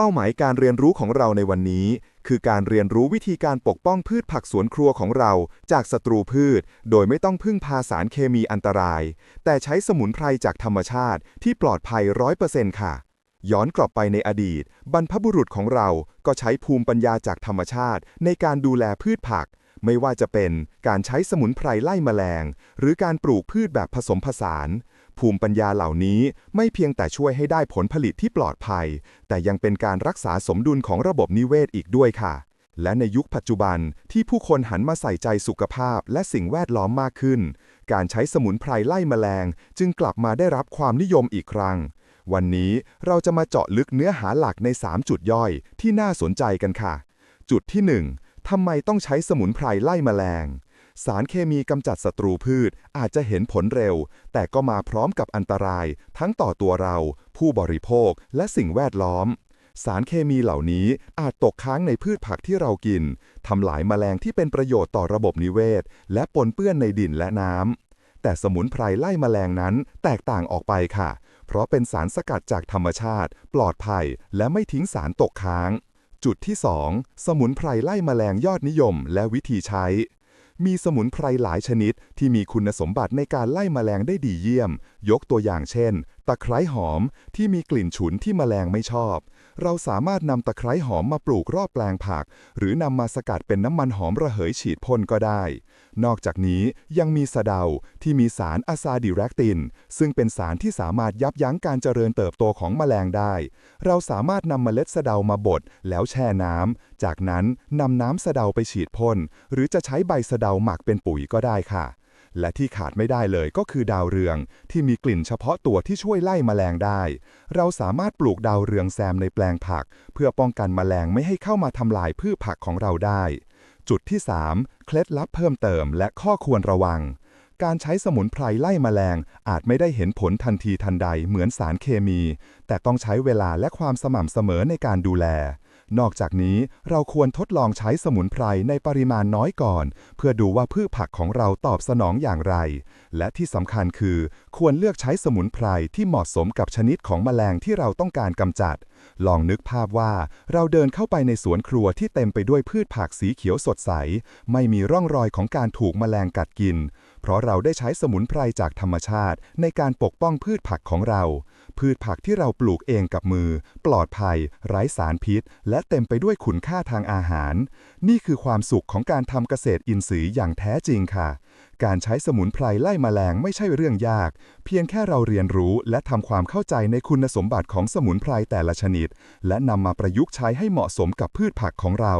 เป้าหมายการเรียนรู้ของเราในวันนี้ คือการเรียนรู้วิธีการปกป้องพืชผักสวนครัวของเรา จากศัตรูพืช โดยไม่ต้องพึ่งพาสารเคมีอันตราย แต่ใช้สมุนไพรจากธรรมชาติที่ปลอดภัยร้อยเปอร์เซ็นต์ค่ะ ย้อนกลับไปในอดีต บรรพบุรุษของเราก็ใช้ภูมิปัญญาจากธรรมชาติ ในการดูแลพืชผัก ไม่ว่าจะเป็นการใช้สมุนไพรไล่แมลง หรือการปลูกพืชแบบผสมผสาน ภูมิปัญญาเหล่านี้ไม่เพียงแต่ช่วยให้ได้ผลผลิตที่ปลอดภัย แต่ยังเป็นการรักษาสมดุลของระบบนิเวศอีกด้วยค่ะ และในยุคปัจจุบันที่ผู้คนหันมาใส่ใจสุขภาพและสิ่งแวดล้อมมากขึ้น การใช้สมุนไพรไล่แมลง จึงกลับมาได้รับความนิยมอีกครั้ง วันนี้เราจะมาเจาะลึกเนื้อหาหลักใน 3 จุดย่อยที่น่าสนใจกันค่ะ จุดที่ 1ทำไมต้องใช้สมุนไพรไล่แมลง สารเคมีกำจัดศัตรูพืชอาจจะเห็นผลเร็ว แต่ก็มาพร้อมกับอันตราย ทั้งต่อตัวเรา ผู้บริโภคและสิ่งแวดล้อม สารเคมีเหล่านี้อาจตกค้างในพืชผักที่เรากินทำลายแมลงที่เป็นประโยชน์ต่อระบบนิเวศ และปนเปื้อนในดินและน้ำแต่สมุนไพรไล่แมลงนั้นแตกต่างออกไปค่ะ เพราะเป็นสารสกัดจากธรรมชาติ ปลอดภัย และไม่ทิ้งสารตกค้าง จุดที่ 2 สมุนไพรไล่แมลงยอดนิยม และวิธีใช้ มีสมุนไพรหลายชนิดที่มีคุณสมบัติในการไล่แมลงได้ดีเยี่ยม ยกตัวอย่างเช่น ตะไคร้หอมที่มีกลิ่นฉุนที่แมลงไม่ชอบ เราสามารถนำตะไคร้หอมมาปลูกรอบแปลงผัก หรือนำมาสกัดเป็นน้ำมันหอมระเหยฉีดพ่นก็ได้ นอกจากนี้ยังมีสะเดาที่มีสารอะซาดิแรกติน ซึ่งเป็นสารที่สามารถยับยั้งการเจริญเติบโตของแมลงได้ เราสามารถนำเมล็ดสะเดามาบดแล้วแช่น้ำจากนั้นนำน้ำสะเดาไปฉีดพ่นหรือจะใช้ใบสะเดาหมักเป็นปุ๋ยก็ได้ค่ะ และที่ขาดไม่ได้เลยก็คือดาวเรือง ที่มีกลิ่นเฉพาะตัวที่ช่วยไล่แมลงได้ เราสามารถปลูกดาวเรืองแซมในแปลงผัก เพื่อป้องกันแมลงไม่ให้เข้ามาทำลายพืชผักของเราได้ จุดที่ 3 เคล็ดลับเพิ่มเติมและข้อควรระวัง การใช้สมุนไพรไล่แมลงอาจไม่ได้เห็นผลทันทีทันใดเหมือนสารเคมี แต่ต้องใช้เวลาและความสม่ำเสมอในการดูแล นอกจากนี้เราควรทดลองใช้สมุนไพรในปริมาณน้อยก่อน เพื่อดูว่าพืชผักของเราตอบสนองอย่างไร และที่สำคัญคือ ควรเลือกใช้สมุนไพรที่เหมาะสมกับชนิดของแมลงที่เราต้องการกำจัด ลองนึกภาพว่าเราเดินเข้าไปในสวนครัวที่เต็มไปด้วยพืชผักสีเขียวสดใส ไม่มีร่องรอยของการถูกแมลงกัดกิน เพราะเราได้ใช้สมุนไพรจากธรรมชาติในการปกป้องพืชผักของเรา พืชผักที่เราปลูกเองกับมือ ปลอดภัย ไร้สารพิษ และเต็มไปด้วยคุณค่าทางอาหาร นี่คือความสุขของการทำเกษตรอินทรีย์อย่างแท้จริงค่ะ การใช้สมุนไพรไล่แมลงไม่ใช่เรื่องยาก เพียงแค่เราเรียนรู้และทำความเข้าใจในคุณสมบัติของสมุนไพรแต่ละชนิด และนำมาประยุกต์ใช้ให้เหมาะสมกับพืชผักของเรา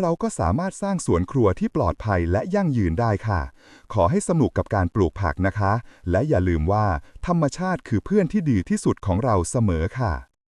เราก็สามารถสร้างสวนครัวที่ปลอดภัยและยั่งยืนได้ค่ะ ขอให้สนุกกับการปลูกผักนะคะ และอย่าลืมว่า ธรรมชาติคือเพื่อนที่ดีที่สุดของเราเสมอค่ะ